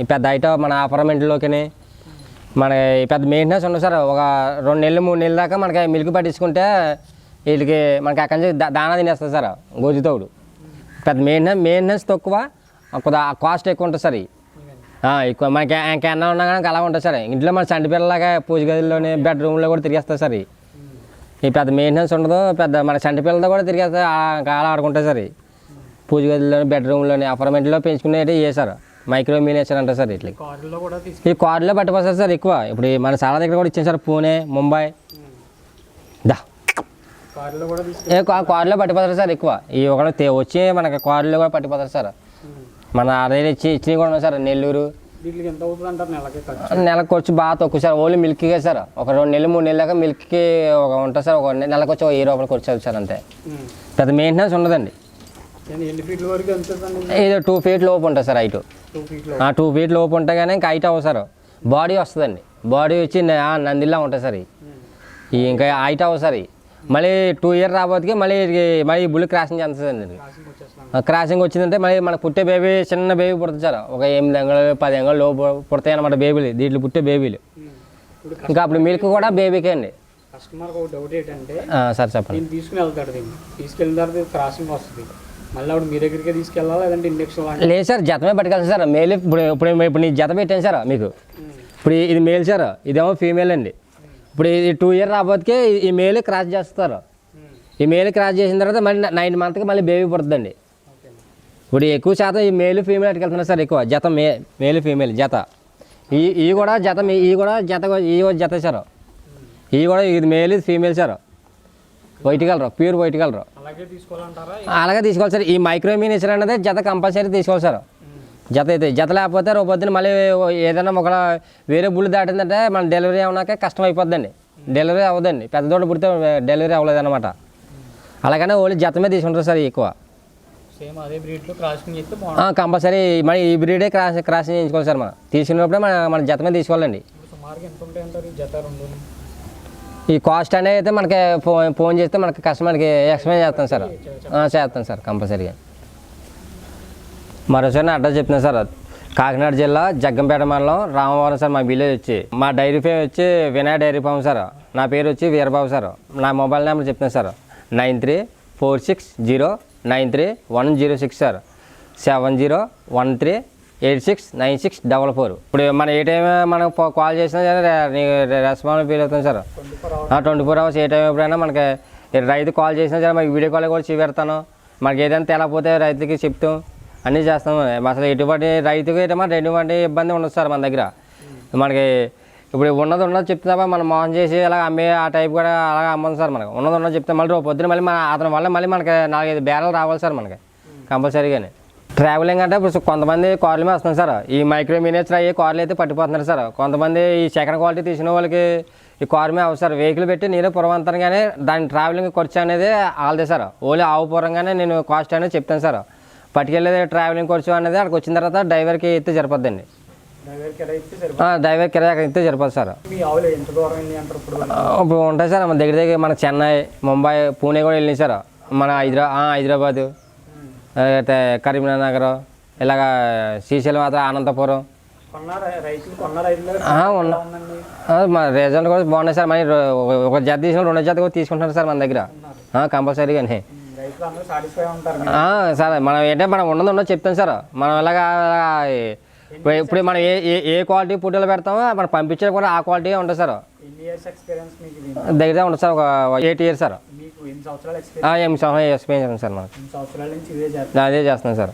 ఈ పెద్ద ఐటమ్ మన అపార్ట్మెంట్లోకి మన పెద్ద మెయింటెనెన్స్ ఉండదు సార్. ఒక రెండు నెలలు మూడు నెలల దాకా మనకి మిల్క్ పట్టించుకుంటే వీళ్ళకి మనకి అక్కడి నుంచి దానా తినేస్తుంది సార్. గోజుతోడు పెద్ద మెయింటెనెన్స్ మెయింటెనెన్స్ తక్కువ కొద్దిగా కాస్ట్ ఎక్కువ ఉంటుంది సార్. ఎక్కువ మనకి ఇంకెన్న ఉన్నా కానీ అలా ఉంటుంది సార్. ఇంట్లో మన చంటి పిల్లలాగా పూజ గదిలోనే బెడ్రూమ్లో కూడా తిరిగేస్తుంది సార్. ఈ పెద్ద మెయింటెనెన్స్ ఉండదు పెద్ద మన చంటి పిల్లలతో కూడా తిరిగేస్తే అలా ఆడుకుంటుంది సార్. పూజ గదిలోని బెడ్రూమ్లోని అపార్ట్మెంట్లో పెంచుకునేవి ఏ సార్. మైక్రో మినియేచర్ అంటారు సార్ ఇట్లా. కారులో ఈ కార్డులో పట్టుకొస్తారు సార్ ఎక్కువ. ఇప్పుడు మన చాలా దగ్గర కూడా ఇచ్చాను సార్ పూణే ముంబై. దా. కారులో ఏ పట్టిపోతారు సార్ ఎక్కువ. ఈ ఒకటి తే- వచ్చి మనకి కార్డులో కూడా పట్టిపోతారు సార్. మన అదే ఇచ్చి ఇచ్చినవి కూడా ఉన్నాయి సార్ నెల్లూరు. నెలకి వచ్చి బాగా తక్కువ సార్. Only మిల్క్కే sir. ఒక రెండు నెలలు మూడు నెలల దాకా మిల్క్కి ఒక ఉంటుంది సార్. ఒక నెలకు వచ్చి ఒక వెయ్యి రూపాయలకి వచ్చేది సార్ అంతే. పెద్ద మెయింటెనెన్స్ ఉండదండి. ఇది టూ ఫీట్ లోపు ఉంటుంది సార్ హైట్ టూ ఫీట్ లోపు. ఉంటే కానీ ఇంకా హైట్ అవ్వదు సార్. బాడీ వస్తుందండి. బాడీ వచ్చి నందిలా ఉంటుంది సార్ ఇది. ఈ ఇంకా హైట్ అవ్వదు సార్ ఇది. మళ్ళీ టూ ఇయర్ రాబోతుకి మళ్ళీ మళ్ళీ బుల్ క్రాసింగ్ ఆ క్రాసింగ్ వచ్చిందంటే మళ్ళీ మనకు పుట్టే బేబీ చిన్న బేబీ పుడుతుంది సార్. ఒక ఎనిమిది అంగళాలు పది అంగళాలు లోపు పుడతాయి అన్నమాట బేబీలు దీంట్లో పుట్టే బేబీలు. ఇప్పుడు ఇంకా అప్పుడు మిల్క్ కూడా బేబీకే అండి. కస్టమర్కి ఒక డౌట్ ఏంటంటే సార్ చెప్పండి. తీసుకుని వెళ్తాడు దీన్ని. తీసుకెళ్ళిన తర్వాత క్రాసింగ్ వస్తుంది. మళ్ళీ మీ దగ్గరికి తీసుకెళ్ళాలా లేదంటే ఇంజక్షన్ లేదు సార్ జతమే పట్టుకెళ్తాను సార్. మేల్ ఇప్పుడు ఇప్పుడు ఇప్పుడు నీ జత పెట్టాను సార్ మీకు. ఇప్పుడు ఇది మేల్ సార్ ఇదేమో ఫీమేల్ అండి. ఇప్పుడు ఇది టూ ఇయర్ రాబోతుకే ఈ- ఈ మేల్ క్రాస్ చేస్తారు. ఈ మేల్ క్రాస్ చేసిన తర్వాత మళ్ళీ నైన్ మంత్కి మళ్ళీ బేబీ పుడుతుందండి. ఇప్పుడు ఎక్కువ శాతం ఈ మేలు ఫీమేల్ అట్టుకెళ్తున్నారు సార్ ఎక్కువ. జత మే మేలు ఫీమేల్ జత. ఈ ఈ కూడా జత మీ- ఈ కూడా జత ఈ జత సార్. ఈ కూడా ఇది మేల్ ఇది female sir. White colour pure white colour అలాగే తీసుకోవాలంటారా? అలాగే తీసుకోవాలి సార్. ఈ మైక్రో మినిచర్ అనేది జత కంపల్సరీ తీసుకోవాలి సార్. జత అయితే జత లేకపోతే రేపు మళ్ళీ ఏదైనా ఒక వేరే బుల్లి దాటిందంటే మన డెలివరీ అవునాక కష్టం అయిపోద్దండి. డెలివరీ అవ్వదండి. పెద్ద దూడ పుడితే డెలివరీ అవ్వలేదు అనమాట అలాగనే ఓన్లీ జత మీద తీసుకుంటారు సార్ ఎక్కువ. క్రాసింగ్ కంపల్సరీ మరి ఈ బ్రీడే క్రాస్ క్రాస్ చేయించుకోవాలి సార్ మనం. తీసుకున్నప్పుడే మన మన జత మీద తీసుకోవాలండి. ఈ కాస్ట్ అనేది అయితే మనకి ఫోన్ ఫోన్ చేస్తే మనకి కస్టమర్కి ఎక్స్ప్లెయిన్ చేస్తాం సార్. చేస్తాం సార్ కంపల్సరీగా. మరోసారి అడ్రస్ చెప్తున్నాను సార్ కాకినాడ జిల్లా జగ్గంపేట మండలం రామవరం సార్ మా విలేజ్ వచ్చి. మా డైరీ ఫేమ్ వచ్చి వినాయక డైరీ ఫామ్ సార్. నా పేరు వచ్చి వీరబాబు సార్. నా మొబైల్ నెంబర్ చెప్తున్నాను sir. Nine three four six zero nine three one zero six sir. Seven zero one three eight six nine six double four. ఇప్పుడు మన ఏ టైం మనం కాల్ చేసినా సరే రెస్పాన్స్ ఫీల్ అవుతుంది sir. Twenty four hours twenty four hours ఏ time ఎప్పుడైనా మనకి రైతు కాల్ చేసినా సరే మనకి వీడియో కాల్ కూడా చూపెడతాను. మనకి ఏదైనా తెలకపోతే రైతుకి చెప్తాం అన్నీ చేస్తాం అసలు ఎటువంటి రైతుకి ఎటువంటి ఎటువంటి ఇబ్బంది ఉండదు సార్ మన దగ్గర. మనకి ఇప్పుడు ఉన్నది ఉన్నది చెప్తే మనం మోసం చేసి అలా అమ్మే ఆ టైప్ కూడా అలాగే అమ్మదు సార్ మనకు. ఉన్నది ఉన్నది చెప్తే మళ్ళీ రేపు పొద్దున మళ్ళీ మన అతని వల్ల మళ్ళీ మనకి నాలుగైదు బేరాలు రావాలి సార్ మనకి. కంపల్సరీగానే. ట్రావెలింగ్ అంటే ఇప్పుడు కొంతమంది కార్ల మీద వస్తున్నారు సార్. ఈ మైక్రో మినియేచర్ అయ్యే కార్లు అయితే పట్టిపోతున్నారు సార్. కొంతమంది ఈ సెకండ్ క్వాలిటీ తీసిన వాళ్ళకి ఈ కార్ మీద అవసరం. వెహికల్ పెట్టి నేనే పురవంతరంగానే దాని ట్రావెలింగ్ ఖర్చు అనేది వాళ్ళదే సార్. ఓన్లీ ఆవు పూర్వంగానే నేను కాస్ట్ అనేది చెప్తాను సార్. పట్టుకెళ్ళేది ట్రావెలింగ్ ఖర్చు అనేది అక్కడికి వచ్చిన తర్వాత డ్రైవర్కి ఎత్తే సరిపోద్దండి. డ్రైవర్ కిరాయి ఇస్తే సరిపోదు సార్. ఇప్పుడు? ఉంటాయి సార్. మన దగ్గర దగ్గర మన చెన్నై ముంబై పూణే కూడా వెళ్ళినాయి సార్. మన హైదరా హైదరాబాదు. అయితే కరీంనగర్ ఇలాగ శ్రీశైలం మాత్రం అనంతపురం. మన రిజల్ట్ కూడా బాగున్నాయి సార్. మరి ఒక- జత తీసుకుని రెండు జత కూడా తీసుకుంటున్నారు సార్ మన దగ్గర. కంపల్సరీగానే సార్ మనం ఏంటంటే మనం ఉన్నది ఉన్నది చెప్తాం సార్. మనం ఇలాగా ఇప్పుడు మనం ఏ ఏ ఏ క్వాలిటీ పుట్టలు పెడతామో మనం పంపించేది కూడా ఆ క్వాలిటీ ఉంటుంది సార్. దగ్గర ఉంటుంది సార్ ఒక ఎయిట్ ఇయర్స్ సార్. ఎన్ని సంవత్సరాల ఎక్స్పీరియన్స్ ఎనిమిది సార్ ఎన్ని సంవత్సరాల నుంచి ఇదే చేస్తారు అదే చేస్తున్నాం సార్.